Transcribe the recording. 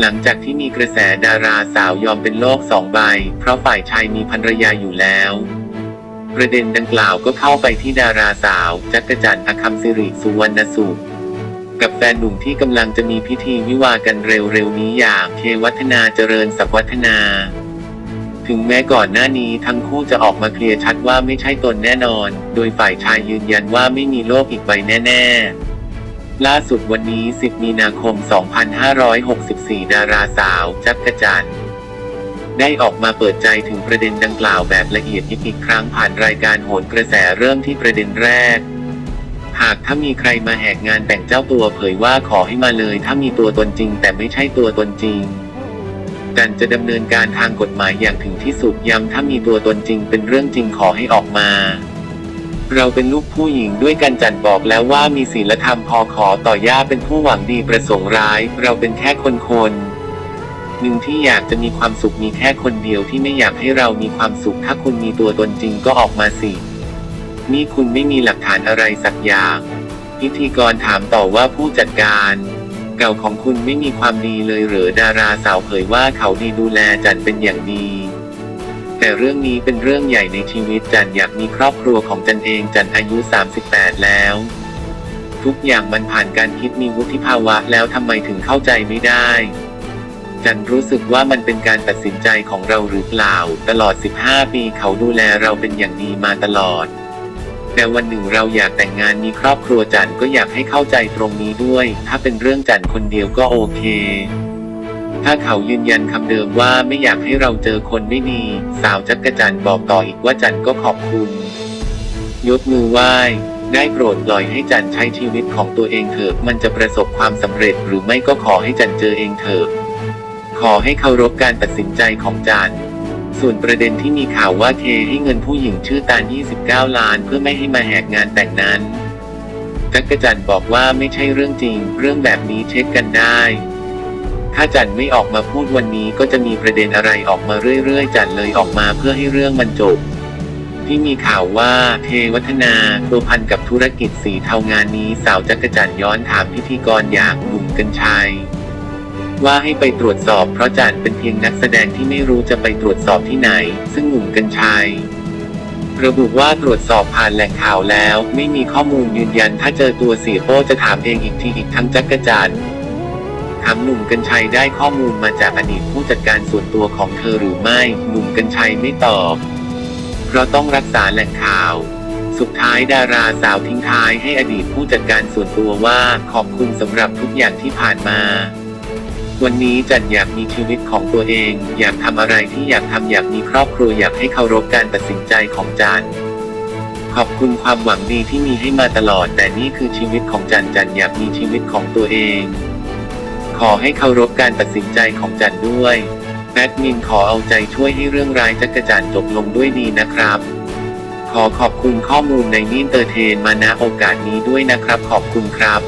หลังจากที่มีกระแสดาราสาวยอมเป็นโลกสองใบ เพราะฝ่ายชายมีภรรยาอยู่แล้ว ประเด็นดังกล่าวก็เข้าไปที่ดาราสาว จักรจันทร์อคัมสิริสุวรรณสุข กับแฟนหนุ่มที่กำลังจะมีพิธีวิวากันเร็วๆนี้อย่างเควัฒนาเจริญศักวัฒนา ถึงแม้ก่อนหน้านี้ทั้งคู่จะออกมาเคลียร์ชัดว่าไม่ใช่ตนแน่นอน โดยฝ่ายชายยืนยันว่าไม่มีโลกอีกใบแน่ ๆ ล่าสุดวันนี้ 10 มีนาคม 2564 ดาราสาว จักรจันทร์ได้ออกมาเปิดใจถึงประเด็นดังกล่าวแบบละเอียดอีกครั้งผ่านรายการโหนกระแสเริ่มที่ประเด็นแรก หากถ้ามีใครมาแหกงานแต่งเจ้าตัวเผยว่าขอให้มาเลยถ้ามีตัวตนจริง แต่ไม่ใช่ตัวตนจริงกันจะดำเนินการทางกฎหมายอย่างถึงที่สุดย้ำถ้ามีตัวตนจริงเป็นเรื่องจริงขอให้ออกมา เราเป็นลูกผู้หญิงด้วยกันจันบอกแล้วว่ามีศีลธรรมพอขอต่อย่าเป็นผู้หวังดีประสงค์ร้าย เราเป็นแค่คนคนหนึ่งที่อยากจะมีความสุขมีแค่คนเดียวที่ไม่อยากให้เรามีความสุข ถ้าคุณมีตัวตนจริงก็ออกมาสินี่คุณไม่มีหลักฐานอะไรสักอย่างพิธีกรถามต่อว่าผู้จัดการเก่าของคุณไม่มีความดีเลยหรือดาราสาวเผยว่าเขาดีดูแลจันเป็นอย่างดี แต่เรื่องนี้เป็นเรื่องใหญ่ในชีวิตจันอยากมีครอบครัวของจันเองจันอายุ 38 แล้ว ทุกอย่างมันผ่านการคิดมีวุฒิภาวะแล้วทำไมถึงเข้าใจไม่ได้ จันรู้สึกว่ามันเป็นการตัดสินใจของเราหรือเปล่า ตลอด 15 ปีเขาดูแลเราเป็นอย่างดีมาตลอด แต่วันหนึ่งเราอยากแต่งงานมีครอบครัวจันก็อยากให้เข้าใจตรงนี้ด้วย ถ้าเป็นเรื่องจันคนเดียวก็โอเค ถ้าเขายืนยันคำเดิมว่าไม่อยากให้เราเจอคนไม่ดี สาวจักรจันบอกต่ออีกว่าจันก็ขอบคุณ ยกมือไหว้ ได้โปรดปล่อยให้จันใช้ชีวิตของตัวเองเถอะ มันจะประสบความสำเร็จหรือไม่ก็ขอให้จันเจอเองเถอะ ขอให้เคารพการตัดสินใจของจันส่วนประเด็นที่มีข่าวว่าเคให้เงินผู้หญิงชื่อตาล29 ล้าน เพื่อไม่ให้มาแหกงานแต่งนั้นจักรจันทร์บอกว่าไม่ใช่เรื่องจริง เรื่องแบบนี้เช็คกันได้ ถ้าจันไม่ออกมาพูดวันนี้ก็จะมีประเด็นอะไรออกมาเรื่อยๆ จันเลยออกมาเพื่อให้เรื่องมันจบ ที่มีข่าวว่าเทวัฒนาตัวพันกับธุรกิจสีเทางานนี้สาวจักรจันย้อนถามพิธีกรอย่างหนุ่มกัญชัยว่าให้ไปตรวจสอบเพราะจันเป็นเพียงนักแสดงที่ไม่รู้จะไปตรวจสอบที่ไหน ซึ่งหนุ่มกัญชัยระบุว่าตรวจสอบผ่านแหล่งข่าวแล้ว ไม่มีข้อมูลยืนยันถ้าเจอตัวเสียโป้จะถามเองอีกทีอีกทั้งจักรจันทร์ ถามหนุ่มกัญชัยได้ข้อมูลมาจากอดีตผู้จัดการส่วนตัวของเธอหรือไม่ หนุ่มกัญชัยไม่ตอบ เพราะต้องรักษาแหล่งข่าว สุดท้ายดาราสาวทิ้งท้ายให้อดีตผู้จัดการส่วนตัวว่าขอบคุณสำหรับทุกอย่างที่ผ่านมา วันนี้จันอยากมีชีวิตของตัวเอง อยากทำอะไรที่อยากทำอยากมีครอบครัวอยากให้เคารพการตัดสินใจของจันขอบคุณความหวังดีที่มีให้มาตลอด แต่นี่คือชีวิตของจันจันอยากมีชีวิตของตัวเอง ขอให้เคารพการตัดสินใจของจันด้วยแอดมินขอเอาใจช่วยให้เรื่องร้ายจักรจันจบลงด้วยดีนะครับ ขอขอบคุณข้อมูลในนินเตอร์เทนมาณโอกาสนี้ด้วยนะครับขอบคุณครับ